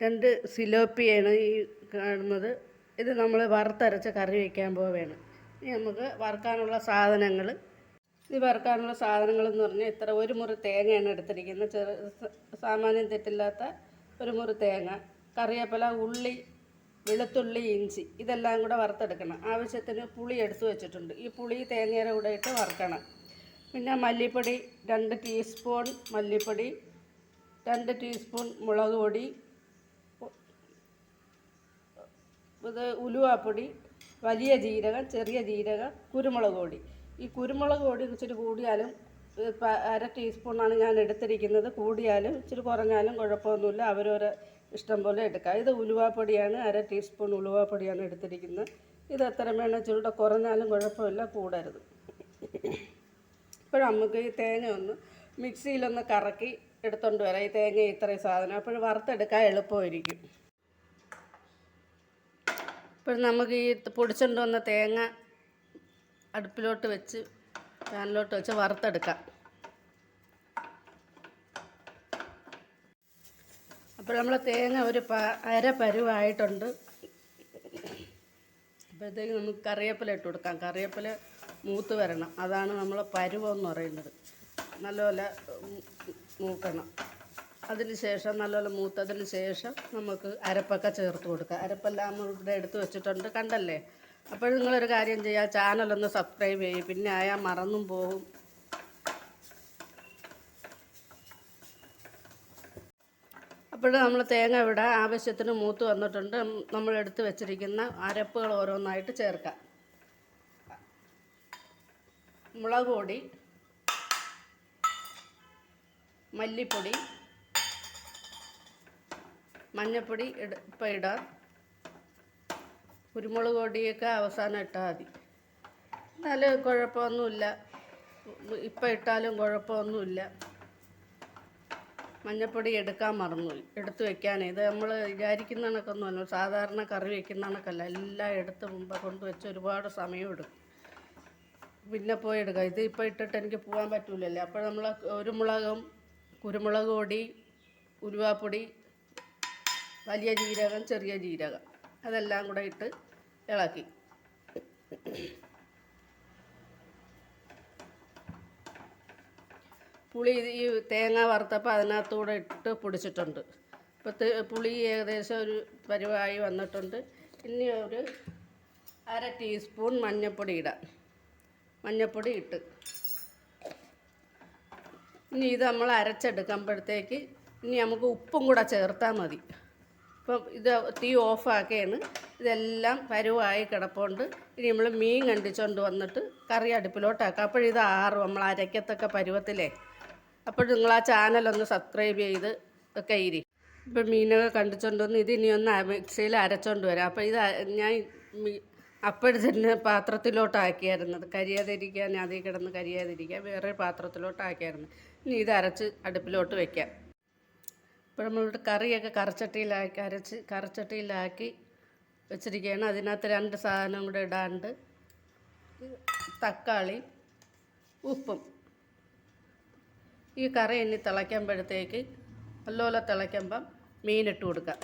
രണ്ട് സിലോപ്പിയാണ് ഈ കാണുന്നത്. ഇത് നമ്മൾ വറുത്തരച്ച് കറി വയ്ക്കാൻ പോവുകയാണ്. ഇനി നമുക്ക് വറുക്കാനുള്ള സാധനങ്ങൾ ഇത് വറുക്കാനുള്ള സാധനങ്ങൾ എന്ന് പറഞ്ഞാൽ ഇത്ര ഒരു മുറി തേങ്ങയാണ് എടുത്തിരിക്കുന്നത് ചെറു സാമാന്യം തെറ്റില്ലാത്ത ഒരു മുറി തേങ്ങ കറിവേപ്പില ഉള്ളി വെളുത്തുള്ളി ഇഞ്ചി ഇതെല്ലാം കൂടെ വറുത്തെടുക്കണം. ആവശ്യത്തിന് പുളി എടുത്തു വെച്ചിട്ടുണ്ട്. ഈ പുളി തേങ്ങയുടെ കൂടെ ഇട്ട് വറുക്കണം. പിന്നെ മല്ലിപ്പൊടി രണ്ട് ടീസ്പൂൺ മല്ലിപ്പൊടി രണ്ട് ടീസ്പൂൺ മുളക് പൊടി ഇത് ഉലുവാപ്പൊടി വലിയ ജീരകം ചെറിയ ജീരകം കുരുമുളക് പൊടി. ഈ കുരുമുളക് പൊടി ഇച്ചിരി കൂടിയാലും അര ടീസ്പൂണാണ് ഞാൻ എടുത്തിരിക്കുന്നത്. കൂടിയാലും ഇച്ചിരി കുറഞ്ഞാലും കുഴപ്പമൊന്നുമില്ല. അവരവരെ ഇഷ്ടം പോലെ എടുക്കാം. ഇത് ഉലുവാപ്പൊടിയാണ്. അര ടീസ്പൂൺ ഉലുവാപ്പൊടിയാണ് എടുത്തിരിക്കുന്നത്. ഇത് എത്ര വേണം ഇച്ചിരി കുറഞ്ഞാലും കുഴപ്പമില്ല കൂടരുത്. ഇപ്പോൾ നമുക്ക് ഈ തേങ്ങ ഒന്ന് മിക്സിയിലൊന്ന് കറക്കി എടുത്തോണ്ട് വരാം. ഈ തേങ്ങ ഇത്രയും സാധനം. അപ്പോൾ വറുത്തെടുക്കാൻ എളുപ്പമായിരിക്കും. ഇപ്പോൾ നമുക്ക് ഈ പൊടിച്ചുകൊണ്ട് വന്ന തേങ്ങ അടുപ്പിലോട്ട് വെച്ച് പാനിലോട്ട് വെച്ച് വറുത്തെടുക്കാം. അപ്പോൾ നമ്മൾ തേങ്ങ ഒരു പ അര പരുവായിട്ടുണ്ട്. അപ്പോഴത്തേക്ക് നമുക്ക് കറിവേപ്പില ഇട്ട് കൊടുക്കാം. കറിവേപ്പില മൂത്ത് വരണം. അതാണ് നമ്മൾ പരുവെന്ന് പറയുന്നത്. നല്ലപോലെ മൂക്കണം. അതിന് ശേഷം നല്ലപോലെ മൂത്തതിന് ശേഷം നമുക്ക് അരപ്പൊക്കെ ചേർത്ത് കൊടുക്കാം. അരപ്പെല്ലാം ഇവിടെ എടുത്ത് വെച്ചിട്ടുണ്ട് കണ്ടല്ലേ? അപ്പോൾ നിങ്ങളൊരു കാര്യം ചെയ്യുക ചാനലൊന്ന് സബ്സ്ക്രൈബ് ചെയ്യും. പിന്നെ ആയാൽ മറന്നും പോകും. അപ്പോൾ നമ്മൾ തേങ്ങ ഇവിടെ ആവശ്യത്തിന് മൂത്ത് വന്നിട്ടുണ്ട്. നമ്മൾ എടുത്ത് വെച്ചിരിക്കുന്ന അരപ്പുകൾ ഓരോന്നായിട്ട് ചേർക്കാം. മുളക് പൊടി മല്ലിപ്പൊടി മഞ്ഞൾപ്പൊടി ഇട ഇപ്പം ഇടാം. കുരുമുളക് പൊടിയൊക്കെ അവസാനം ഇട്ടാൽ മതി. എന്നാലും കുഴപ്പമൊന്നുമില്ല. ഇപ്പം ഇട്ടാലും കുഴപ്പമൊന്നുമില്ല. മഞ്ഞപ്പൊടി എടുക്കാൻ മറന്നു എടുത്ത് വെക്കാൻ ഇത് നമ്മൾ വിചാരിക്കുന്ന കണക്കൊന്നുമല്ല. സാധാരണ കറി വെക്കുന്ന കണക്കല്ല. എല്ലാം എടുത്ത് മുമ്പ് കൊണ്ട് വെച്ച് ഒരുപാട് സമയം എടുക്കും. പിന്നെ പോയി എടുക്കുക ഇത് ഇപ്പോൾ ഇട്ടിട്ട് എനിക്ക് പോകാൻ പറ്റൂലല്ലേ. അപ്പോൾ നമ്മൾ ഒരു മുളകും കുരുമുളക് പൊടി ഉലുവാപ്പൊടി വലിയ ജീരകം ചെറിയ ജീരകം. അതെല്ലാം കൂടെ ഇട്ട് ഇളക്കി. പുളി ഈ തേങ്ങ വറുത്തപ്പോൾ അതിനകത്തൂടെ ഇട്ട് പൊടിച്ചിട്ടുണ്ട്. ഇപ്പോൾ പുളി ഏകദേശം ഒരു പരുവായി വന്നിട്ടുണ്ട്. ഇനി ഒരു അര ടീസ്പൂൺ മഞ്ഞൾപ്പൊടി ഇടാം. മഞ്ഞൾപ്പൊടി ഇട്ട്. ഇനി ഇത് നമ്മൾ അരച്ചെടുക്കുമ്പോഴത്തേക്ക് ഇനി നമുക്ക് ഉപ്പും കൂടെ ചേർത്താൽ മതി. ഇപ്പം ഇത് തീ ഓഫാക്കിയാണ് ഇതെല്ലാം പരുവായി കിടപ്പുണ്ട്. ഇനി നമ്മൾ മീൻ കണ്ടിച്ചുകൊണ്ട് വന്നിട്ട് കറി അടുപ്പിലോട്ടാക്കാം. അപ്പോഴിത് ആറും നമ്മൾ അരയ്ക്കത്തക്ക പരുവത്തിലേ. അപ്പോൾ നിങ്ങൾ ആ ചാനലൊന്ന് സബ്സ്ക്രൈബ് ചെയ്ത് ഒക്കെ ഇരി. ഇപ്പം മീനൊക്കെ കണ്ടിച്ചുകൊണ്ട് വന്ന് ഇത് ഇനി ഒന്ന് മിക്സിയിൽ അരച്ചോണ്ട് വരാം. അപ്പോൾ ഇത് ഞാൻ അപ്പോഴും തന്നെ പാത്രത്തിലോട്ടാക്കിയായിരുന്നത്. കരിയാതിരിക്കാൻ അതിൽ കിടന്ന് കരിയാതിരിക്കാൻ വേറെ പാത്രത്തിലോട്ടാക്കിയായിരുന്നു. ഇനി ഇത് അരച്ച് അടുപ്പിലോട്ട് വെക്കാം. ഇപ്പോൾ നമ്മളിവിടെ കറിയൊക്കെ കറച്ചട്ടിയിലാക്കി അരച്ച് കറച്ചട്ടിയിലാക്കി വെച്ചിരിക്കുകയാണ്. അതിനകത്ത് രണ്ട് സാധനം കൂടെ ഇടാണ്ട് തക്കാളി ഉപ്പും. ഈ കറി ഇനി തിളയ്ക്കുമ്പോഴത്തേക്ക് നല്ലപോലെ തിളയ്ക്കുമ്പം മീനിട്ട് കൊടുക്കാം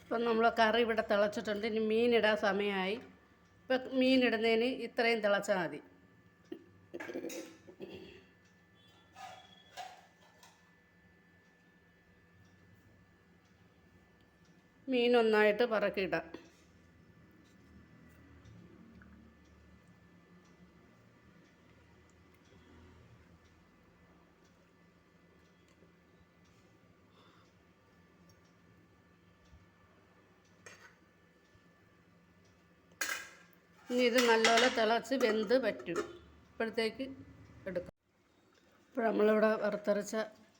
ഇപ്പം നമ്മൾ കറി ഇവിടെ തിളച്ചിട്ടുണ്ട്. ഇനി മീനിടാൻ സമയമായി. ഇപ്പം മീനിടുന്നതിന് ഇത്രയും തിളച്ചാൽ മതി. മീൻ ഒന്നായിട്ട് പറക്കിയിടാം ഇനി ഇത് നല്ലപോലെ തിളച്ച് വെന്ത് പറ്റും. ഇപ്പോഴത്തേക്ക് എടുക്കാം. ഇപ്പോൾ നമ്മളിവിടെ വറുത്തരച്ച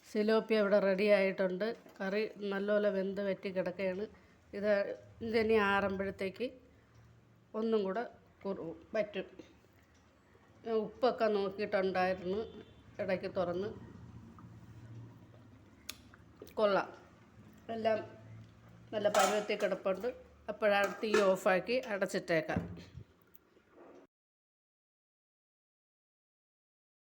സിലോപ്പി ഇവിടെ റെഡി ആയിട്ടുണ്ട്. കറി നല്ലപോലെ വെന്ത് വറ്റി കിടക്കുകയാണ്. ഇത് ഇതിനി ആറുമ്പോഴത്തേക്ക് ഒന്നും കൂടെ കുറു പറ്റും ഉപ്പൊക്കെ നോക്കിയിട്ടുണ്ടായിരുന്നു. ഇടയ്ക്ക് തുറന്ന്. കൊള്ളാം. എല്ലാം നല്ല പരുവത്തിൽ കിടപ്പുണ്ട്. അപ്പോഴാണ് തീ ഓഫാക്കി അടച്ചിട്ടേക്കാം.